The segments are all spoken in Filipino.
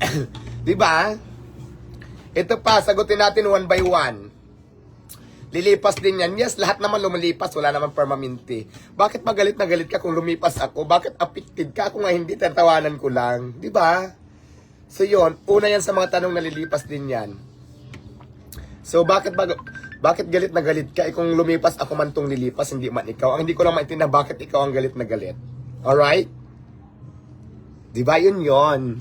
Di ba? Ito pa, sagutin natin one by one. Lilipas din yan. Yes, lahat naman lumilipas. Wala naman permanente. Bakit magalit na galit ka kung lumipas ako? Bakit affected ka kung nga hindi tatawanan ko lang? Di ba? So yon una yan sa mga tanong na lilipas din yan. So bakit bag bakit galit na galit ka? Eh, kung lumipas ako man tong lilipas, hindi man ikaw. Ang hindi ko lang maintindihan bakit ikaw ang galit na galit. Alright? Di ba yun yon?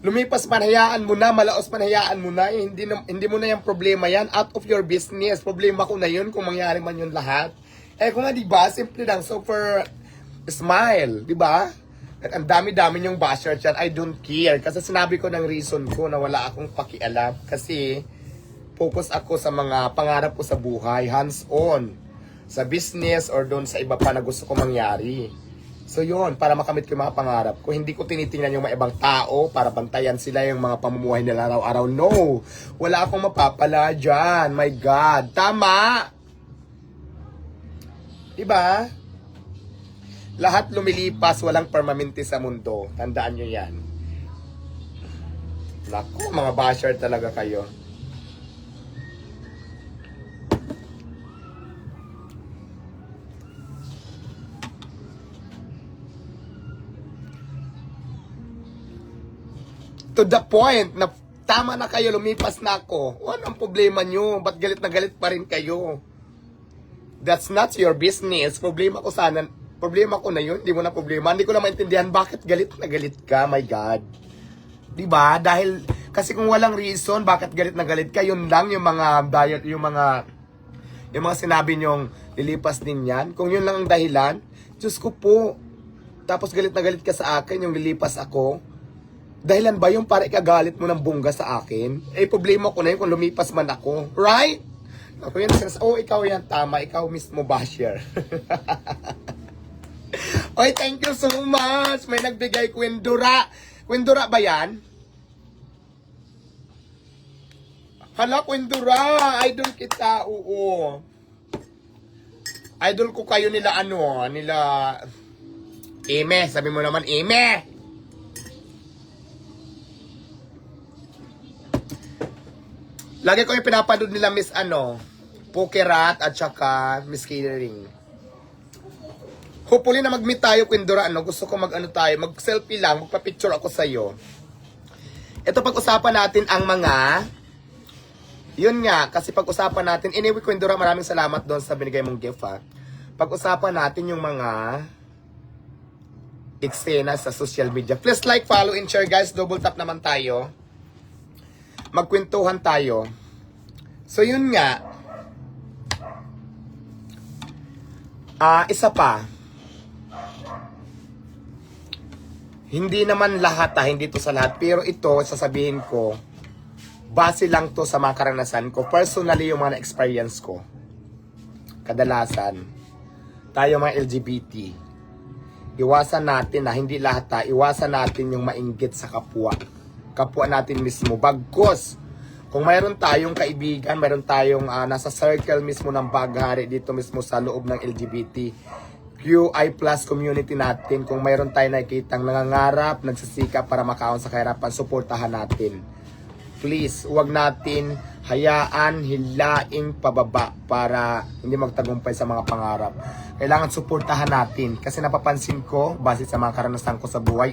Lumipas man, hayaan mo na, malaos man, hayaan mo na, eh, hindi, na, hindi mo na yung problema yan, out of your business, problema ko na yun kung mangyari man yun lahat. Eh kung nga, di ba, simple lang, so for smile, di ba? At ang dami-dami yung basher dyan, I don't care, kasi sinabi ko ng reason ko na wala akong pakialam, kasi focus ako sa mga pangarap ko sa buhay, hands-on, sa business or doon sa iba pa na gusto ko mangyari. So yun, para makamit ko yung mga pangarap ko, hindi ko tinitingnan yung mga ibang tao para bantayan sila yung mga pamumuhay nila araw-araw. No! Wala akong mapapala dyan. My God. Tama! Diba? Lahat lumilipas, walang permanente sa mundo. Tandaan nyo yan. Naku, mga basher talaga kayo. To the point na tama na kayo, lumipas na ako. Ano ang problema nyo? Ba't galit na galit pa rin kayo? That's not your business. Problema ko sana, problema ko na yun, hindi mo na problema. Hindi ko na maintindihan bakit galit na galit ka, my God. ba? Dahil, kasi kung walang reason, bakit galit na galit ka, yun lang yung mga, diet, yung mga, yung mga sinabi nyong lilipas din yan. Kung yun lang ang dahilan, Diyos ko po, tapos galit na galit ka sa akin, yung lilipas ako, Dahilan ba yung para ikagalit mo ng bungga sa akin? Eh, problema ko na yun kung lumipas man ako. Right? Ako yun, says, oh, ikaw yan, tama. Ikaw mismo, basher. Oy, thank you so much. May nagbigay kwendura. Kwendura ba yan? Hala, kwendura. Idol kita, oo. Idol ko kayo nila ano, nila... Eme, sabi mo naman, Eme! Lagi ko yung pinapanood nila Miss ano, Pokerat at saka Miss Catering. Hopefully na mag-meet tayo, Quindora, ano, gusto ko mag-ano tayo, mag-selfie lang, magpa-picture ako sa'yo. Ito pag-usapan natin ang mga, yun nga, kasi pag-usapan natin, anyway, Quindora, maraming salamat doon sa binigay mong gift, ha. Pag-usapan natin yung mga eksena sa social media. Please like, follow, and share, guys. Double tap naman tayo magkwentuhan tayo. So yun nga. Ah, isa pa. Hindi naman lahat ah, hindi to sa lahat. Pero ito, sasabihin ko, base lang to sa mga karanasan ko. Personally, yung mga experience ko. Kadalasan, tayo mga LGBT, iwasan natin na hindi lahat ha, iwasan natin yung mainggit sa kapwa kapwa natin mismo. Bagkos, kung mayroon tayong kaibigan, mayroon tayong ah, nasa circle mismo ng baghari dito mismo sa loob ng LGBT, QI plus community natin, kung mayroon tayong nakikitang nangangarap, nagsisikap para makaon sa kahirapan, suportahan natin. Please, huwag natin hayaan, hilaing pababa para hindi magtagumpay sa mga pangarap. Kailangan suportahan natin kasi napapansin ko, base sa mga karanasan ko sa buhay,